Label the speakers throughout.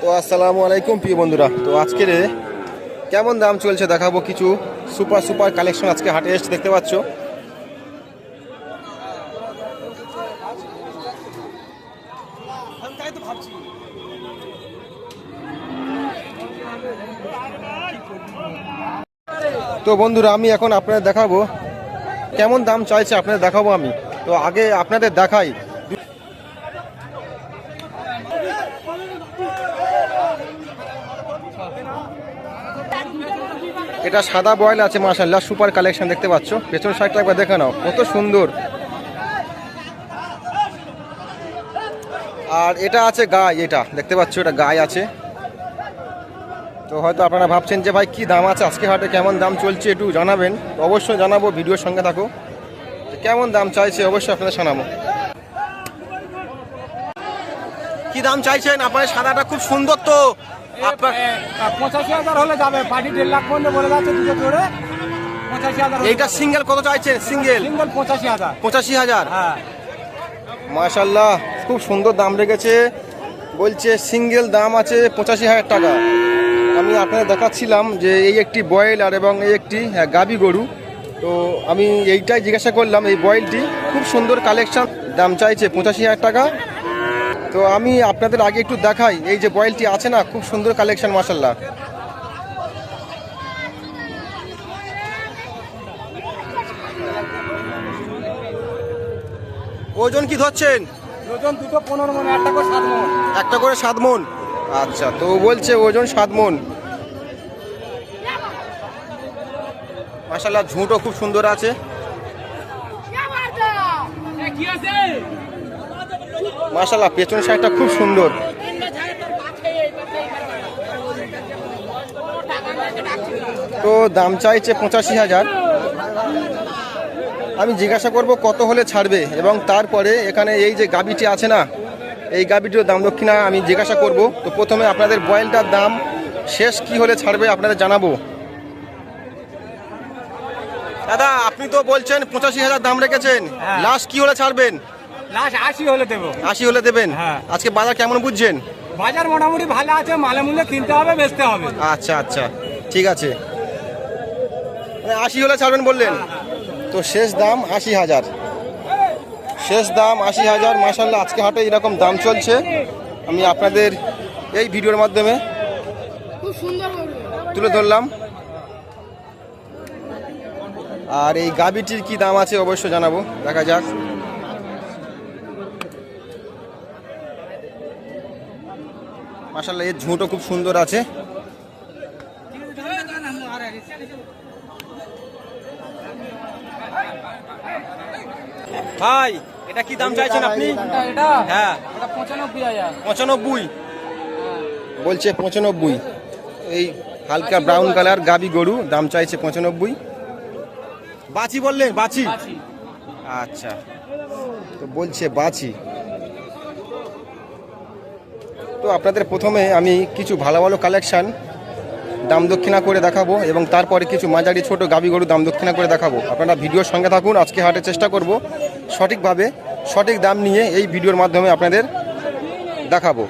Speaker 1: তো আসসালামু আলাইকুম প্রিয় বন্ধুরা। তো আজকের কেমন দাম চলছে দেখাবো কিছু সুপার সুপার কালেকশন আজকে হাটে এসছে, দেখতে পাচ্ছ? তো বন্ধুরা, আমি এখন আপনাদের দেখাবো কেমন দাম চাইছে আপনাদের দেখাবো আমি। তো আগে আপনাদের দেখাই। এটা সাদা বয়েল আছে মাশাল্লাহ সুপার কালেকশন দেখতে পাচ্ছ। পেছন সাইডটা একবার দেখে নাও, কত সুন্দর। আর এটা আছে গায়ে এটা দেখতে পাচ্ছ, এটা গায়ে আছে। তো হয়তো আপনারা ভাবছেন যে ভাই কি দাম আছে? আজকে হাটে কেমন দাম চলছে একটু জানাবেন। অবশ্যই জানাব ভিডিওর সঙ্গে থাকো কেমন দাম চাইছে অবশ্যই আপনাদের শোনাবো কি দাম চাইছেন? আপনার সাদাটা খুব সুন্দর তো।
Speaker 2: পঁচাশি হাজার হলে যাবে। দেড় লাখ পর্যন্ত বলে যাচ্ছে দুটো জোরে
Speaker 1: এইটা সিঙ্গেল কত চাইছেন? সিঙ্গেল
Speaker 2: সিঙ্গল পঁচাশি হাজার।
Speaker 1: পঁচাশি হাজার?
Speaker 2: হ্যাঁ।
Speaker 1: মাশাল্লাহ খুব সুন্দর দাম রেখেছে। বলছে সিঙ্গেল দাম আছে পঁচাশি হাজার টাকা। আমি আপনাদের দেখাচ্ছিলাম যে এই একটি বয়েল আর এবং এই একটি হ্যাঁ, গাবি গরু। তো আমি এইটাই জিজ্ঞাসা করলাম এই বয়েলটি খুব সুন্দর কালেকশন দাম চাইছে পঁচাশি হাজার টাকা। তো আমি আপনাদের আগে একটু দেখাই এই যে বয়েলটি আছে না খুব সুন্দর কালেকশন মাসাল্লাহ ওজন কি ধরছেন?
Speaker 2: ওজন দুটো পনেরো মনে একটা করে সাত মন।
Speaker 1: একটা করে সাত মন। আচ্ছা তো বলছে ওজন সাত মন। মাসাল্লাহ ঝুঁটও খুব সুন্দর আছে। মাসাল্লাহ পেছন সাইডটা খুব সুন্দর। তো দাম চাইছে পঁচাশি হাজার। আমি জিজ্ঞাসা করব কত হলে ছাড়বে এবং তারপরে এখানে এই যে গাবিটি আছে না এই গাবিটির দাম দক্ষিণা আমি জিজ্ঞাসা করব। তো প্রথমে আপনাদের বয়েলটার দাম শেষ কি হলে ছাড়বে আপনাদের জানাব। দাদা আপনি তো বলছেন পঁচাশি হাজার দাম রেখেছেন।
Speaker 2: হ্যাঁ।
Speaker 1: লাস্ট কি হলে ছাড়বেন?
Speaker 2: লাস্ট আশি হলে দেবো।
Speaker 1: আশি হলে দেবেন?
Speaker 2: হ্যাঁ।
Speaker 1: আজকে বাজার কেমন বুঝছেন?
Speaker 2: বাজার মোটামুটি ভালো আছে মালে মূল্যে কিনতে হবে বেচতে হবে।
Speaker 1: আচ্ছা আচ্ছা। ঠিক আছে। মানে আশি হলে ছাড়বেন বললেন? তো শেষ দাম আশি হাজার। শেষ দাম আশি হাজার মাসাল্লাহ আজকে হাটে এরকম দাম চলছে। আমি আপনাদের এই ভিডিওর মাধ্যমে তুলে ধরলাম। আর এই গাবিটির কি দাম আছে অবশ্যই জানাব দেখা যাক। মাসাল্লাহ এর ঝুঁটো খুব সুন্দর আছে। ভাই এটা কি দাম চাইছেন আপনি? হ্যাঁ।
Speaker 2: পঁচানব্বই
Speaker 1: পঁচানব্বই। বলছে পঁচানব্বই। এই হালকা ব্রাউন কালার গাবি গরু দাম চাইছে পঁচানব্বই। বাছি বললেন বাছি আচ্ছা। তো বলছে বাছি তো আপনাদের প্রথমে আমি কিছু ভালো ভালো কালেকশান দাম দক্ষিণা করে দেখাবো এবং তারপরে কিছু মাঝারি ছোট গাবি গরু দাম দক্ষিণা করে দেখাবো। আপনারা ভিডিওর সঙ্গে থাকুন আজকে হাটের চেষ্টা করব। সঠিকভাবে সঠিক দাম নিয়ে এই ভিডিওর মাধ্যমে আপনাদের দেখাবো।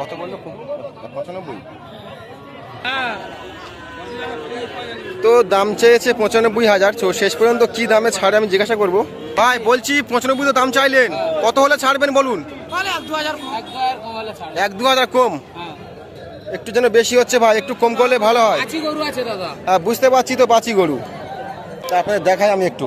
Speaker 1: কত বলল? পঁচানব্বই। তো দাম চেয়েছে পঁচানব্বই হাজার। তো শেষ পর্যন্ত কি দামে ছাড়ে আমি জিজ্ঞাসা করব। ভাই বলছি পঁচানব্বই তো দাম চাইলেন। কত হলে ছাড়বেন বলুন? এক দু হাজার কম। একটু যেন বেশি হচ্ছে ভাই একটু কম করলে ভালো হয়। হ্যাঁ বুঝতে পারছি তো বাচি গরু। তা আপনাদের দেখাই আমি একটু।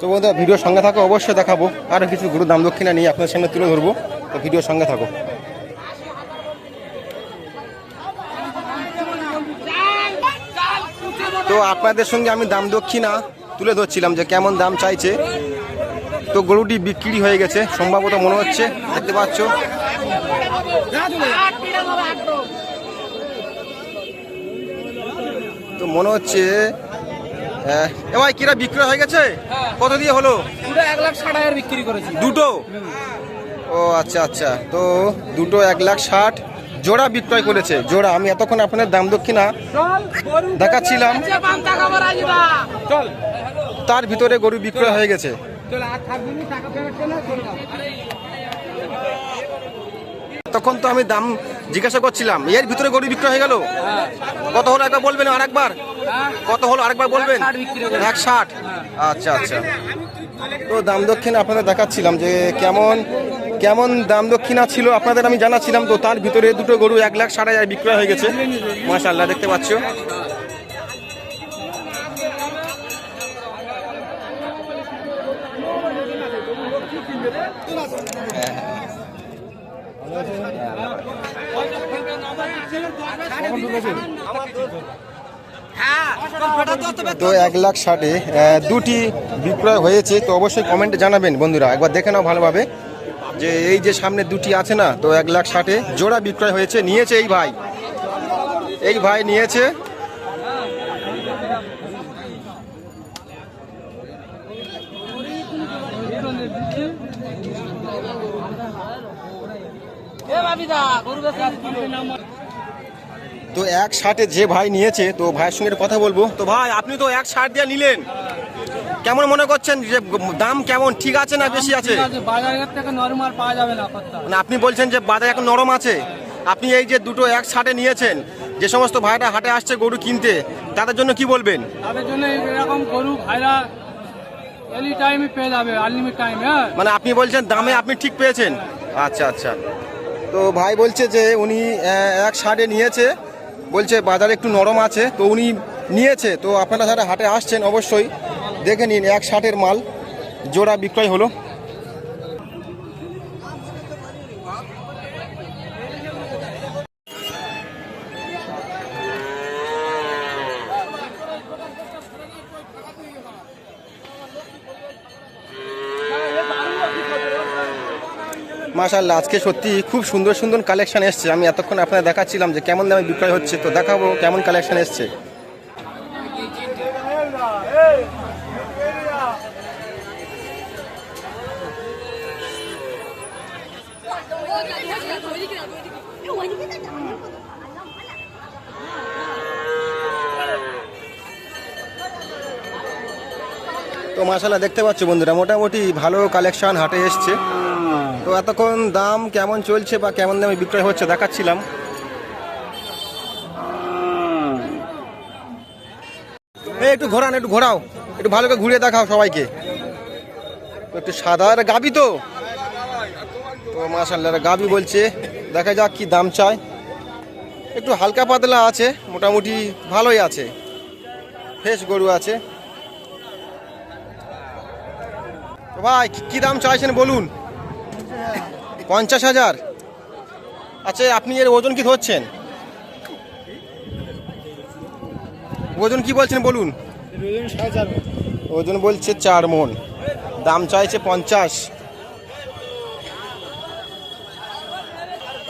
Speaker 1: তো বন্ধুরা, ভিডিওর সঙ্গে থাকো, অবশ্যই দেখাবো। আরও কিছু গুরু দাম দক্ষিণা নিয়ে আপনার সামনে তুলে ধরবো। তো ভিডিওর সঙ্গে থাকো। তো আপনাদের সঙ্গে আমি দাম দক্ষিণা তুলে ধরছিলাম যে কেমন দাম চাইছে। তো গরুটি বিক্রি হয়ে গেছে, সম্ভবত মনে হচ্ছে, দেখতে পাচ্ছ। তো মনে হচ্ছে এ ভাই কিরা বিক্রি হয়ে গেছে? কত দিয়ে হলো?
Speaker 2: পুরো এক লাখ ষাট হাজার বিক্রি করেছি।
Speaker 1: দুটো? ও আচ্ছা আচ্ছা। তো দুটো এক লাখ ষাট। জোড়া বিক্রয় করেছে। জোড়া আমি এতক্ষণ আপনার দাম দক্ষিণা দেখাচ্ছিলাম। তার ভিতরে গরু বিক্রয় হয়ে গেছে।
Speaker 2: আর।
Speaker 1: তখন তো আমি দাম জিজ্ঞাসা করছিলাম। এর ভিতরে গরু বিক্রয় হয়ে গেল? কত হলো একবার বলবেন আরেকবার
Speaker 2: হ্যাঁ?
Speaker 1: কত হলো? আরেকবার বলবেন?
Speaker 2: এক ষাট
Speaker 1: ষাট? আচ্ছা আচ্ছা। তো দাম দক্ষিণ আপনাদের দেখাচ্ছিলাম যে কেমন কেমন দাম দক্ষিণা ছিল আপনাদের আমি জানাচ্ছিলাম। তো তার ভিতরে দুটো গরু এক লাখ সাড়ে হাজার বিক্রয় হয়ে গেছে। মাশাল্লাহ দেখতে পাচ্ছ। তো এক লাখ ষাটে দুটি বিক্রয় হয়েছে তো অবশ্যই কমেন্টে জানাবেন বন্ধুরা একবার দেখে নাও ভালোভাবে। যে এই যে সামনে দুটি আছে না তো এক লাখ ষাটে জোড়া বিক্রয় হয়েছে নিয়েছে এই ভাই। এই ভাই নিয়েছে। তো এক শার্টে যে ভাই নিয়েছে তো ভাইয়ের সঙ্গে কথা বলব। তো ভাই আপনি তো এক শার্ট দিয়ে নিলেন। কেমন মনে করছেন যে দাম কেমন? ঠিক আছে না বেশি আছে?
Speaker 2: না
Speaker 1: মানে আপনি বলছেন যে বাজার এখন নরম আছে। আপনি এই যে দুটো এক শার্টে নিয়েছেন যে সমস্ত ভাইরা হাটে আসছে গরু কিনতে তাদের জন্য কি বলবেন?
Speaker 2: তাদের জন্য এরকম গরু ভাইরা এনি টাইমে পেয়ে যাবে আনলিমিট টাইম হ্যাঁ?
Speaker 1: মানে আপনি বলছেন দামে আপনি ঠিক পেয়েছেন। আচ্ছা আচ্ছা। তো ভাই বলছে যে উনি এক শার্টে নিয়েছে বলছে বাজারে একটু নরম আছে, তো উনি নিয়েছে। তো আপনারা যারা হাটে আসছেন অবশ্যই দেখে নিন, এক ষাটের মাল, জোড়া বিক্রয় হলো। মাশাল্লাহ আজকে সত্যি খুব সুন্দর সুন্দর কালেকশন এসছে। আমি এতক্ষণ আপনারা দেখাচ্ছিলাম যে কেমন দামে বিক্রয় হচ্ছে, তো দেখাবো কেমন কালেকশন এসছে। তো মাশাল্লাহ দেখতে পাচ্ছ বন্ধুরা, মোটামুটি ভালো কালেকশন হাটে এসছে। তো এতক্ষণ দাম কেমন চলছে বা কেমন দামে বিক্রয় হচ্ছে দেখাচ্ছিলাম। এই একটু ঘোরান, একটু ঘোরাও, একটু ভালো করে ঘুরিয়ে দেখাও সবাইকে। একটু সাদা আর গাবি তো। তো গাবি বলছে, দেখা যাক কি দাম চায়। একটু হালকা পাতলা আছে, মোটামুটি ভালোই আছে। ফ্রেশ গরু আছে। ভাই, কি দাম চাইছেন বলুন? পঞ্চাশ হাজার? আচ্ছা আপনি এর ওজন কি ধরছেন? ওজন কি বলছেন বলুন। ওজন বলছে চার মন। দাম চাইছে পঞ্চাশ।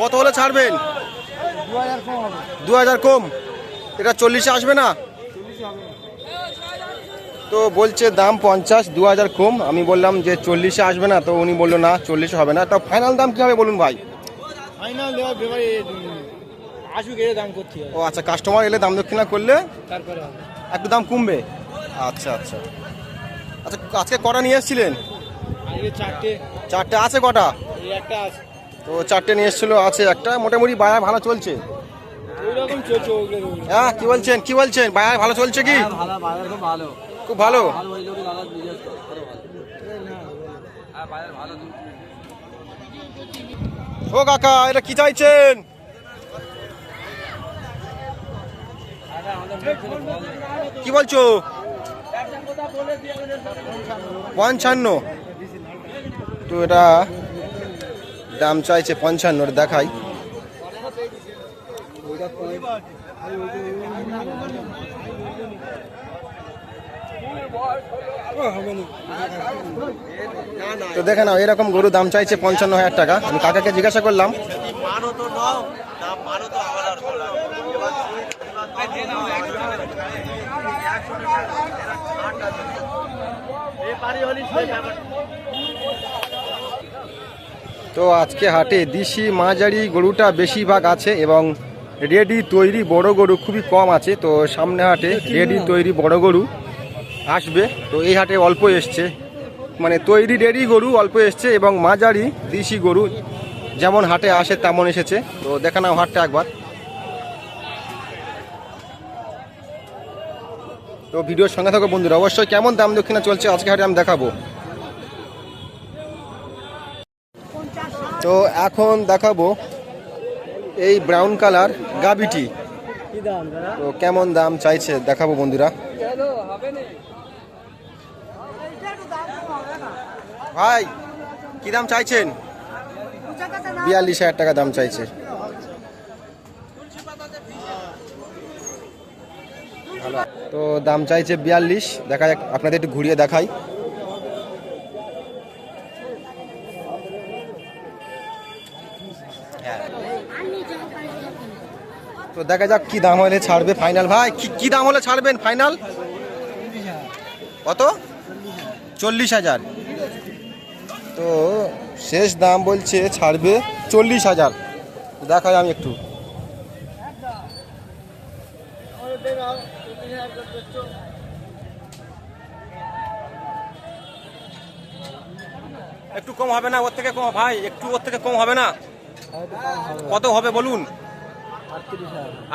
Speaker 1: কত হলে ছাড়বেন? দু হাজার কম এটা চল্লিশে আসবে না? তো বলছে দাম পঞ্চাশ দু হাজার কম। আমি বললাম যে চল্লিশে আসবে না তো উনি বলল না চল্লিশে হবে না। তো ফাইনাল দাম কি হবে বলুন ভাই?
Speaker 2: ফাইনাল দেওয়া ব্যাপারে আসুক এর দাম করতে
Speaker 1: ও আচ্ছা কাস্টমার এলে দাম দক্ষিণা করলে
Speaker 2: তারপরে
Speaker 1: একটু দাম কমবে? আচ্ছা আচ্ছা। আচ্ছা আজকে কটা নিয়ে এসেছিলেন?
Speaker 2: চারটে।
Speaker 1: চারটে আছে কটা?
Speaker 2: একটা আছে।
Speaker 1: তো চারটে নিয়ে এসেছিল আছে একটা। মোটামুটি বাজার ভালো চলছে? হ্যাঁ কি বলছেন? কি বলছেন? বাজার ভালো চলছে কি?
Speaker 2: ভালো বাজার খুব ভালো।
Speaker 1: খুব ভালো। ও কাকা, এটা কি চাইছেন? কি বলছো? পঞ্চান্ন। তো এটা দাম চাইছে পঞ্চান্ন দেখাই। তো দেখে নাও, এরকম গরু দাম চাইছে পঞ্চান্ন হাজার টাকা। আমি কাকাকে জিজ্ঞাসা করলাম। তো আজকে হাটে দিশি, মাঝারি গরুটা বেশিরভাগ আছে এবং রেডি তৈরি বড় গরু খুবই কম আছে। তো সামনে হাটে রেডি তৈরি বড় গরু। আসবে। তো এই হাটে অল্প এসছে। মানে তৈরি ডেরি গরু অল্প এসছে এবং মাঝারি দিশি গরু যেমন হাটে আসে তেমন এসেছে। তো দেখে নাও হাটটা একবার। তো ভিডিওর সঙ্গে থাকো বন্ধুরা, অবশ্যই কেমন দাম দক্ষিণা চলছে আজকে হাটে আমি দেখাবো। তো এখন দেখাবো এই ব্রাউন কালার গাবিটি তো কেমন দাম চাইছে দেখাবো বন্ধুরা। ভাই, কি দাম চাইছেন? বিয়াল্লিশ হাজার টাকা দাম চাইছে। তো দাম চাইছে বিয়াল্লিশ, দেখা যাক, আপনাদের একটু ঘুরিয়ে দেখাই। তো দেখা যাক কি দাম হলে ছাড়বে ফাইনাল। ভাই, কি কি দাম হলে ছাড়বেন ফাইনাল? কত? চল্লিশ হাজার। তো শেষ দাম বলছে ছাড়বে চল্লিশ হাজার। দেখাই আমি একটু। একটু কম হবে না, ওর থেকে কম, ভাই, একটু ওর থেকে কম হবে না। কত হবে বলুন?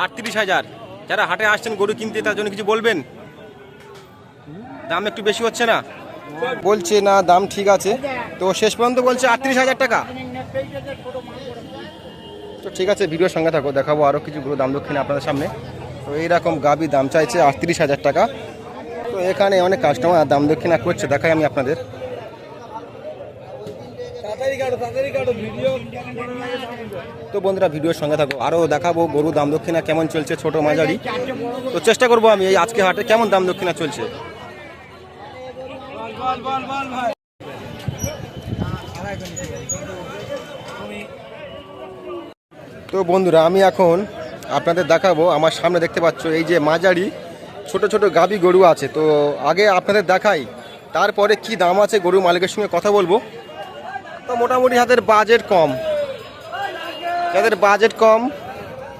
Speaker 1: আটত্রিশ হাজার। যারা হাটে আসছেন গরু কিনতে, তার জন্য কিছু বলবেন? দাম একটু বেশি হচ্ছে না? বলছে না দাম ঠিক আছে। তো শেষ পর্যন্ত বলছে আটত্রিশ হাজার টাকা। তো ঠিক আছে ভিডিওর সঙ্গে থাকো দেখাবো আরও কিছু গরু দাম দক্ষিণে আপনাদের সামনে। তো এইরকম গাবি দাম চাইছে আটত্রিশ হাজার টাকা। তো এখানে অনেক কাস্টমার দাম দক্ষিণা করছে দেখাই আমি আপনাদের। তো বন্ধুরা ভিডিওর সঙ্গে থাকো আরও দেখাবো গরু দাম দক্ষিণা কেমন চলছে ছোট মাঝারি। তো চেষ্টা করব আমি এই আজকে হাটে কেমন দাম দক্ষিণা চলছে। তো বন্ধুরা, আমি এখন আপনাদের দেখাবো, আমার সামনে দেখতে পাচ্ছ এই যে মাঝারি ছোট ছোট গাবি গরু আছে। তো আগে আপনাদের দেখাই, তারপরে কি দাম আছে গরু মালিকের সঙ্গে কথা বলব। তো মোটামুটি হাতের বাজেট কম, যাদের বাজেট কম,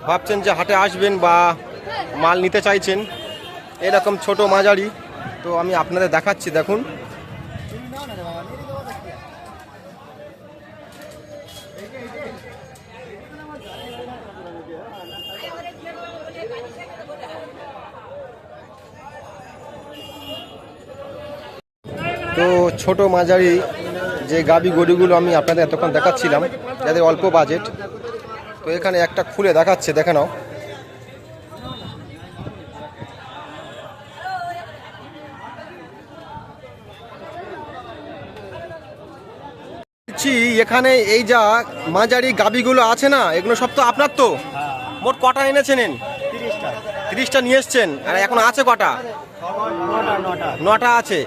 Speaker 1: ভাবছেন যে হাটে আসবেন বা মাল নিতে চাইছেন, এরকম ছোট মাঝারি, তো আমি আপনাদের দেখাচ্ছি, দেখুন। তো ছোট মাঝারি যে গাবি গরুগুলো আমি আপনাদের এতক্ষণ দেখাচ্ছিলাম যাদের অল্প বাজেট তো এখানে একটা খুলে দেখাচ্ছে দেখে নাও। এখানে এই যা মাঝারি গাবিগুলো আছে না এগুলো সব তো আপনার তো? মোট কটা এনেছেন? তিরিশটা। নিয়ে এসছেন আর এখন আছে কটা? নটা আছে।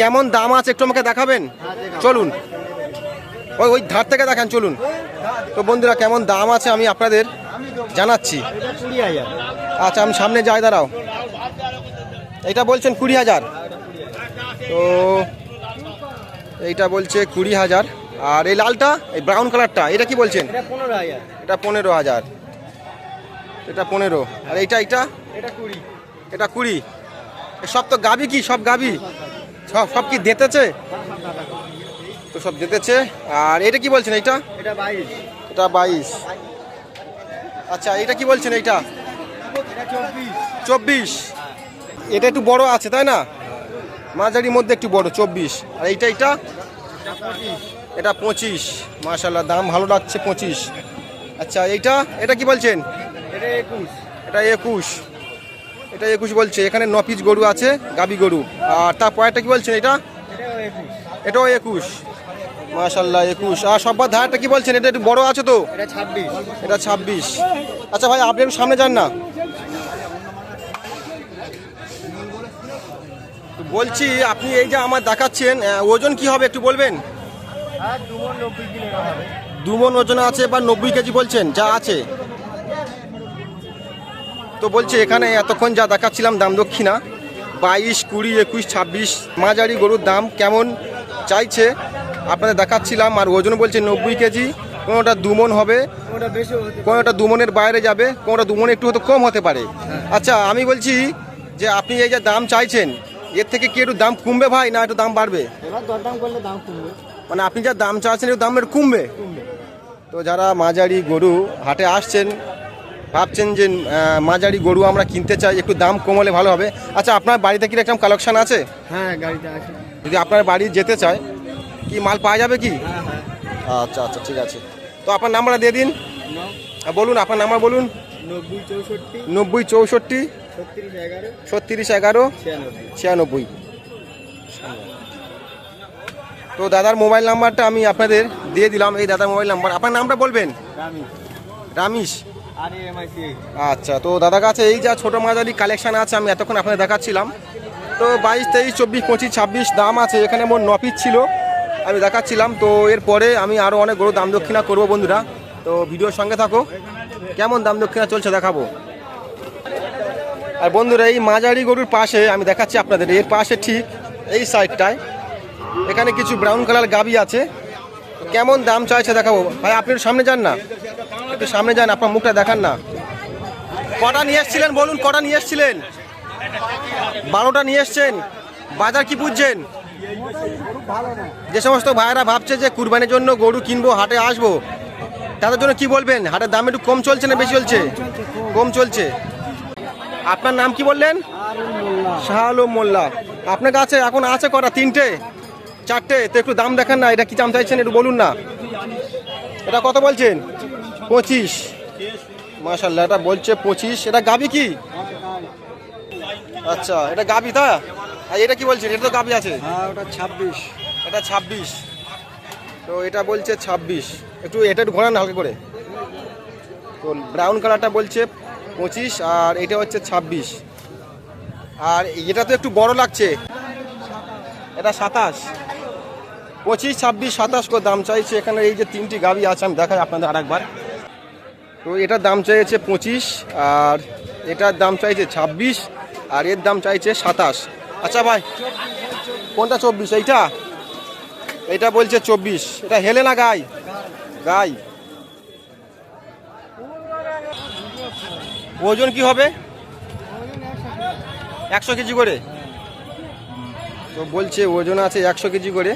Speaker 1: কেমন দাম আছে একটু আমাকে দেখাবেন? চলুন। ওই ওই ধার থেকে দেখান চলুন। তো বন্ধুরা কেমন দাম আছে আমি আপনাদের জানাচ্ছি। আচ্ছা আমি সামনে যাই দাঁড়াও। এইটা বলছেন কুড়ি হাজার। তো এইটা বলছে কুড়ি হাজার। আর এই লালটা এই ব্রাউন কালারটা এটা কি বলছেন? এটা পনেরো হাজার। এটা পনেরো আর এইটা এইটা? এটা কুড়ি। এটা কুড়ি। সব তো গাবি কি? সব গাবি? সব সব কি দেতেছে? তো সব যেতেছে আর এটা কি বলছেন এইটা? এটা বাইশ। আচ্ছা এটা কি বলছেন এইটা? চব্বিশ। এটা একটু বড় আছে তাই না? মাঝারির মধ্যে একটু বড় চব্বিশ। আর এইটা এইটা? এটা পঁচিশ। মাশাল্লাহ দাম ভালো লাগছে পঁচিশ। আচ্ছা এইটা? এটা কি বলছেন? এটা একুশ। এটা একুশ। বলছে এখানে ন পিস গরু আছে গাবি গরু। আর তার পরেরটা কি বলছেন এটা? এটাও একুশ। মাশাল্লাহ একুশ। আর সব্বার ধারটা কি বলছেন? এটা একটু বড় আছে তো?
Speaker 3: এটা ছাব্বিশ।
Speaker 1: আচ্ছা ভাই আপনি একটু সামনে যান না। বলছি আপনি এই যে আমার দেখাচ্ছেন ওজন কি হবে একটু বলবেন?
Speaker 3: দুমন
Speaker 1: ওজন আছে বা নব্বই কেজি বলছেন যা আছে। তো বলছে এখানে এতক্ষণ যা দেখাচ্ছিলাম দাম দক্ষিণা বাইশ কুড়ি একুশ ছাব্বিশ মাঝারি গরুর দাম কেমন চাইছে? আপনাদের দেখাচ্ছিলাম আর ওজন বলছে নব্বই কেজি কোনোটা দুমন হবে কোনোটা দুমনের বাইরে যাবে কোনোটা দুমন একটু হয়তো কম হতে পারে। আচ্ছা আমি বলছি যে আপনি এই যে দাম চাইছেন এর থেকে কি একটু দাম কমবে ভাই না একটু দাম বাড়বে? মানে আপনি যা দাম চাইছেন একটু দাম একটু কমবে। তো যারা মাঝারি গরু হাটে আসছেন ভাবছেন যে মাঝারি গরু আমরা কিনতে চাই একটু দাম কমালে ভালো হবে। আচ্ছা আপনার বাড়িতে কি এরকম কালেকশন আছে?
Speaker 3: হ্যাঁ গাড়িতে আছে।
Speaker 1: যদি আপনার বাড়ি যেতে চায় কি মাল পাওয়া যাবে কি?
Speaker 3: হ্যাঁ হ্যাঁ।
Speaker 1: আচ্ছা আচ্ছা ঠিক আছে। তো আপনার নাম্বারটা দিয়ে দিন। বলুন আপনার নাম্বার বলুন।
Speaker 3: নব্বই চৌষট্টি। ছত্রিশ এগারো। ছিয়ানব্বই।
Speaker 1: তো দাদার মোবাইল নাম্বারটা আমি আপনাদের দিয়ে দিলাম। এই দাদার মোবাইল নাম্বার। আপনার নামটা বলবেন? রামিশ। আচ্ছা তো দাদার কাছে এই যা ছোটো মাঝারি কালেকশন আছে, আমি এতক্ষণ আপনাদের দেখাচ্ছিলাম। তো বাইশ, তেইশ, চব্বিশ, পঁচিশ, ছাব্বিশ দাম আছে, এখানে মোট নপিস ছিল। আমি দেখাচ্ছিলাম, তো এরপরে আমি আরও অনেক গরু দাম দক্ষিণা করব বন্ধুরা। তো ভিডিওর সঙ্গে থাকো, কেমন দাম দক্ষিণা চলছে দেখাবো। আর বন্ধুরা, এই মাঝারি গরুর পাশে আমি দেখাচ্ছি আপনাদের, এর পাশে ঠিক এই সাইডটায় এখানে কিছু ব্রাউন কালার গাবি আছে। কেমন দাম চাইছে দেখাবো? ভাই, আপনি সামনে যান না। একটু সামনে যান, আপনার মুখটা দেখান না। কটা নিয়ে এসছিলেন বলুন, কটা নিয়ে এসছিলেন? বারোটা নিয়ে এসছেন। বাজার কি বুঝছেন? যে সমস্ত ভাইয়েরা ভাবছে যে কুরবানির জন্য গরু কিনবো, হাটে আসব, তাদের জন্য কি বলবেন? হাটের দাম একটু কম চলছে না বেশি চলছে? কম চলছে। আপনার নাম কি বললেন? শাহ আলম মোল্লা। আপনার কাছে এখন আছে কটা? তিনটে? চারটে? তো একটু দাম দেখান না, এটা কি দাম চাইছেন একটু বলুন না। এটা কত বলছেন? পঁচিশ। মাশাল্লাহ এটা বলছে পঁচিশ। এটা গাবি কি? আচ্ছা এটা গাবি তা? আর এটা কি বলছেন? এটা তো গাবি আছে।
Speaker 3: হ্যাঁ ওটা ছাব্বিশ।
Speaker 1: এটা ছাব্বিশ। তো এটা বলছে ছাব্বিশ। একটু এটা একটু ঘোরান হালকা করে। তো ব্রাউন কালারটা বলছে পঁচিশ আর এটা হচ্ছে ছাব্বিশ। আর এটা তো একটু বড় লাগছে। এটা সাতাশ। পঁচিশ ছাব্বিশ সাতাশ করে দাম চাইছে। এখানে এই যে তিনটি গাবি আছে আমি দেখাই আপনাদের আরেকবার। তো এটার দাম চাইছে পঁচিশ, আর এটার দাম চাইছে ছাব্বিশ, আর এর দাম চাইছে সাতাশ। আচ্ছা ভাই, কোনটা চব্বিশ? এইটা? এটা বলছে চব্বিশ। এটা হেলে না গাই? গাই। ওজন কি হবে? একশো কেজি করে। তো বলছে ওজন আছে একশো কেজি করে।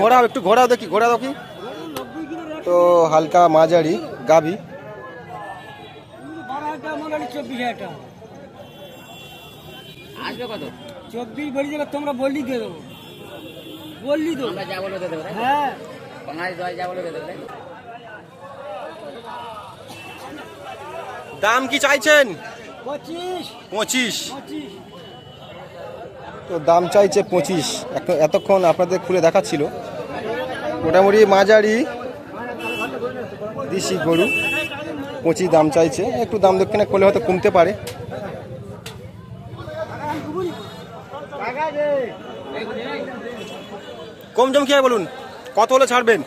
Speaker 1: ঘোরাও একটু ঘোরাও দেখি ঘোরাও দেখি। তো হালকা মাঝারি গাবি
Speaker 2: চব্বিশ বলি যাবে তোমরা বললি দিয়ে দেবো? বললি তো। হ্যাঁ?
Speaker 1: দাম কি চাইছেন?
Speaker 2: পঁচিশ।
Speaker 1: তো দাম চাইছে পঁচিশ। এতক্ষণ আপনাদের খুলে দেখাচ্ছিল। মোটামুটি মাঝারি দেশি গরু পঁচিশ দাম চাইছে। একটু দাম দক্ষিণে করলে হয়তো কমতে পারে। কম জম কি বলুন? কত হলে ছাড়বেন?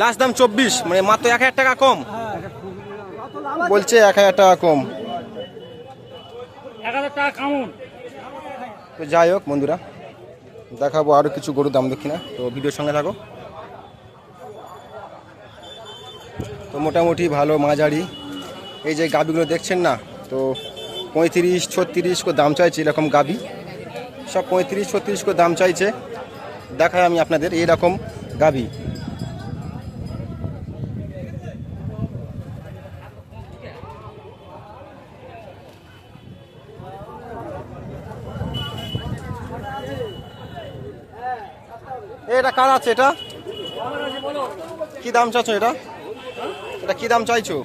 Speaker 1: লাস্ট দাম চব্বিশ মানে মাত্র এক হাজার টাকা কম। বলছে এক হাজার টাকা কম।
Speaker 2: এক হাজার টাকা কামুন।
Speaker 1: তো যাই হোক বন্ধুরা দেখাবো আরও কিছু গরুর দাম দক্ষিণা তো ভিডিওর সঙ্গে থাকো। তো মোটামুটি ভালো মাঝারি। এই যে গাবিগুলো দেখছেন না, তো পঁয়ত্রিশ, ছত্রিশ করে দাম চাইছে এরকম গাবি সব পঁয়ত্রিশ, ছত্রিশ করে দাম চাইছে। দেখায় আমি আপনাদের এরকম গাবি কার আছে এটা? কি দাম চাচ্ছ এটা? এটা কি দাম চাইছো?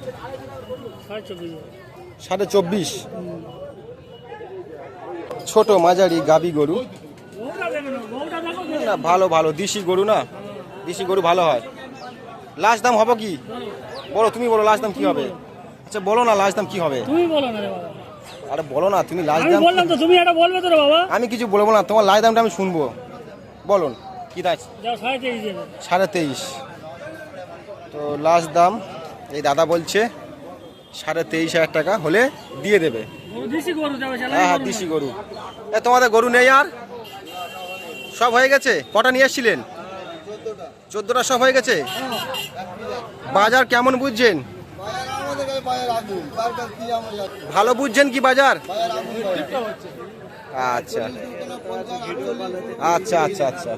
Speaker 1: সাড়ে চব্বিশ। ছোট মাঝারি গাবি গরু। না ভালো ভালো। দেশি গরু না? দেশি গরু ভালো হয়। লাস্ট দাম হবে কি? বলো তুমি বলো লাস্ট দাম কি হবে? আচ্ছা বলো না লাস্ট দাম কি হবে?
Speaker 2: তুমি বলো না
Speaker 1: আরে বলো না তুমি লাস্ট দাম
Speaker 2: বললাম তো তুমি এটা বলবে তো বাবা।
Speaker 1: আমি কিছু বলব না তোমার লাস্ট দামটা আমি শুনব। বলুন। কি
Speaker 2: সাড়ে তেইশ
Speaker 1: তো লাস্ট দাম এই দাদা বলছে সাড়ে তেইশ হাজার টাকা হলে দিয়ে দেবে। হ্যাঁ হ্যাঁ দিশি গরু। এ তোমাদের গরু নেই আর? সব হয়ে গেছে? কটা নিয়ে এসছিলেন চোদ্দোটা সব হয়ে গেছে? বাজার কেমন বুঝছেন? ভালো বুঝছেন কি বাজার? আচ্ছা। আচ্ছা আচ্ছা আচ্ছা।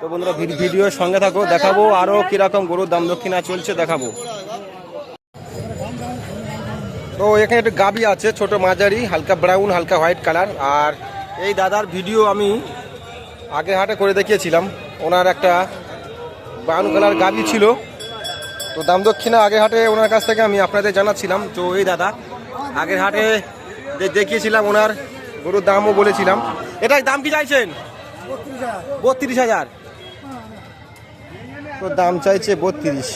Speaker 1: তো বন্ধুরা ভিড- ভিডিওর সঙ্গে থাকো দেখাবো আরও কীরকম গরুর দাম দক্ষিণা চলছে দেখাবো। তো এখানে একটু গাবি আছে ছোট মাঝারি হালকা ব্রাউন হালকা হোয়াইট কালার আর এই দাদার ভিডিও আমি আগে হাটে করে দেখিয়েছিলাম। ওনার একটা ব্রাউন কালার গাবি ছিল। তো দাম দক্ষিণা আগে হাটে ওনার কাছ থেকে আমি আপনাদের জানাচ্ছিলাম। তো এই দাদা আগের হাটে দেখিয়েছিলাম ওনার গরুর দামও বলেছিলাম। এটার দাম কি চাইছেন? বত্রিশ হাজার। তো দাম চাইছে বত্রিশ।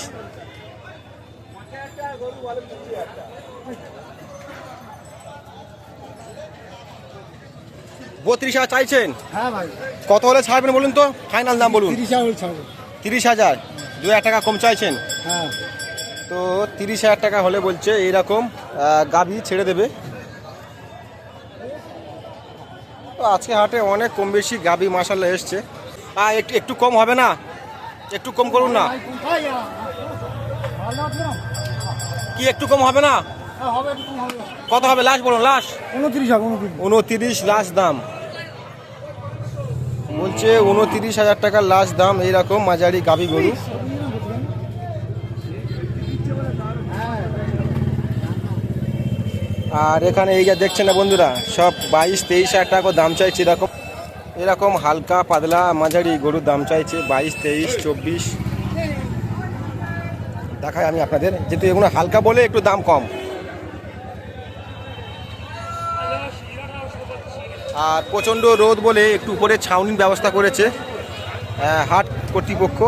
Speaker 1: বত্রিশ হাজার চাইছেন?
Speaker 3: হ্যাঁ ভাই।
Speaker 1: কত হলে ছাড়বেন বলুন তো? ফাইনাল দাম বলুন।
Speaker 3: তিরিশ হাজার
Speaker 1: দু হাজার? টাকা কম চাইছেন?
Speaker 3: হ্যাঁ।
Speaker 1: তো তিরিশ হাজার টাকা হলে বলছে এইরকম গাবি ছেড়ে দেবে। তো আজকে হাটে অনেক কম বেশি গাবি মাসাল্লা এসছে। একটু কম হবে না? একটু কম করুন না। কি একটু কম হবে না? কত হবে লাস্ট বলুন লাস্ট
Speaker 3: উনত্রিশ উনত্রিশ
Speaker 1: লাস্ট দাম। বলছে উনতিরিশ হাজার টাকার লাস্ট দাম এইরকম মাঝারি গাবি গরু। আর এখানে এই যা দেখছেন না বন্ধুরা, সব বাইশ তেইশ হাজার টাকা দাম চাইছে, এরকম এরকম হালকা পাতলা মাঝারি গরুর দাম চাইছে বাইশ, তেইশ, চব্বিশ। দেখায় আমি আপনাদের, যেহেতু এগুলো হালকা বলে একটু দাম কম। আর প্রচণ্ড রোদ বলে একটু উপরে ছাউনির ব্যবস্থা করেছে হাট কর্তৃপক্ষ।